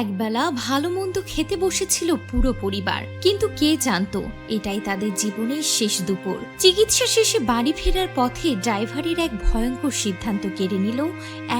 একবেলা ভালো মন্দ খেতে বসেছিল পুরো পরিবার। কিন্তু কে জানতো, এটাই তাদের জীবনের শেষ দুপুর। চিকিৎসা শেষে বাড়ি ফেরার পথে ড্রাইভারের এক ভয়ঙ্কর সিদ্ধান্ত কেড়ে নিল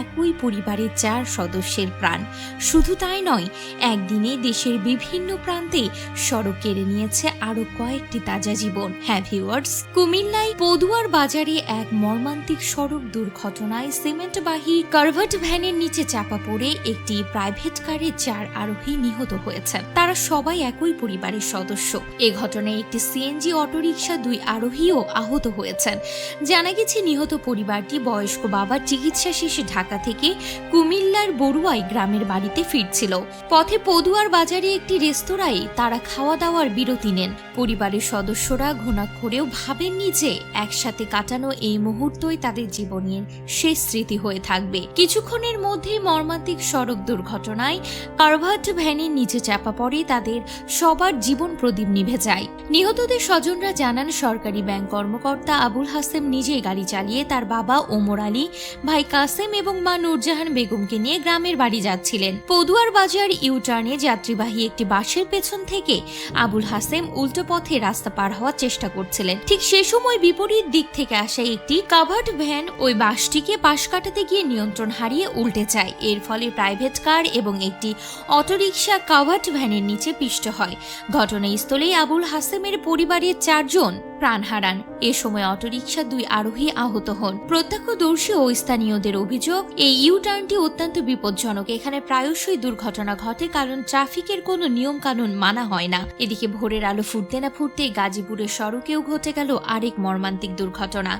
একই পরিবারের চার সদস্যের প্রাণ। শুধু তাই নয়, একদিনে দেশের বিভিন্ন প্রান্তে সড়ক কেড়ে নিয়েছে আরও কয়েকটি তাজা জীবন। হ্যাঁ ভিউয়ার্স, কুমিল্লায় পদুয়ার বাজারে এক মর্মান্তিক সড়ক দুর্ঘটনায় সিমেন্টবাহী কার্ভার্ট ভ্যানের নিচে চাপা পড়ে একটি প্রাইভেট কারে চার আরোহী নিহত হয়েছেন। তারা সবাই একই পরিবারের সদস্য। এ ঘটনায় একটি সিএনজি অটোরিকশা দুই আরোহীও আহত হয়েছেন। জানা গেছে, নিহত পরিবারটি বয়স্ক বাবার চিকিৎসা শেষে ঢাকা থেকে কুমিল্লার বড়ুয়াই গ্রামের বাড়িতে ফিরছিল। পথে পদুয়ার বাজারে একটি রেস্তোরাঁয় তারা খাওয়া দাওয়ার বিরতি নেন। পরিবারের সদস্যরা ঘুণাক্ষরেও ভাবেননি যে একসাথে কাটানো এই মুহূর্তই তাদের জীবনের শেষ স্মৃতি হয়ে থাকবে। কিছুক্ষণের মধ্যেই মর্মান্তিক সড়ক দুর্ঘটনায় কারভার্ট ভ্যানের নিচে চাপা পড়ে তাদের সবার জীবন প্রদীপ নিভে যায়। নিহতদের স্বজনরা জানান, সরকারি ব্যাংক কর্মকর্তা আবুল হাসেম নিজেই গাড়ি চালিয়ে তার বাবা ওমর আলী, ভাই কাসেম এবং মা নূরজাহান বেগমকে নিয়ে গ্রামের বাড়ি যাচ্ছিলেন। পদুয়ার বাজার ইউটার্নে যাত্রীবাহী একটি বাসের পেছন থেকে আবুল হাসেম উল্টো পথে রাস্তা পার হওয়ার চেষ্টা করছিলেন। ঠিক সে সময় বিপরীত দিক থেকে আসা একটি কাভার্ড ভ্যান ওই বাসটিকে পাশ কাটাতে গিয়ে নিয়ন্ত্রণ হারিয়ে উল্টে যায়। এর ফলে প্রাইভেট কার এবং একটি অটোরিকশা কাভার্ড ভ্যানের নিচে পিষ্ট হয়। ঘটনাস্থলেই আবুল হাসেমের পরিবারের চারজন প্রাণ হারান। এ সময় অটোরিকশা দুই আরোহী আহত হন। প্রত্যক্ষদর্শী ও স্থানীয়দের অভিযোগ, এই ইউটার্নটি অত্যন্ত বিপজ্জনক। এখানে প্রায়শই দুর্ঘটনা ঘটে, কারণ ট্রাফিকের কোনো নিয়ম কানুন মানা হয় না। এদিকে ভোরের আলো ফুটতে না ফুটতে গাজীপুরের সড়কেও ঘটে গেল আরেক মর্মান্তিক দুর্ঘটনা।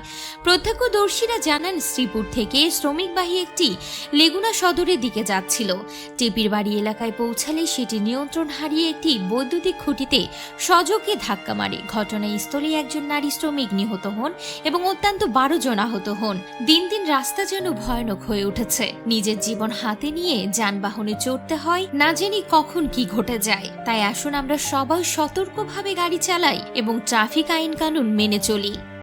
প্রত্যক্ষদর্শীরা জানান, শ্রীপুর থেকে শ্রমিকবাহী একটি লেগুনা সদরের দিকে যাচ্ছিল। টেপির বাড়ি এলাকায় পৌঁছালে সেটি নিয়ন্ত্রণ হারিয়ে একটি বৈদ্যুতিক খুঁটিতে সজকে ধাক্কা মারে। ঘটনাস্থলে একজন নারী শ্রমিক নিহত হন এবং অত্যন্ত বারো জন আহত হন। দিন দিন রাস্তা যেন ভয়ানক হয়ে উঠেছে। নিজের জীবন হাতে নিয়ে যানবাহনে চড়তে হয়, না জানি কখন কি ঘটে যায়। তাই আসুন আমরা সবাই সতর্কভাবে গাড়ি চালাই এবং ট্রাফিক আইন কানুন মেনে চলি।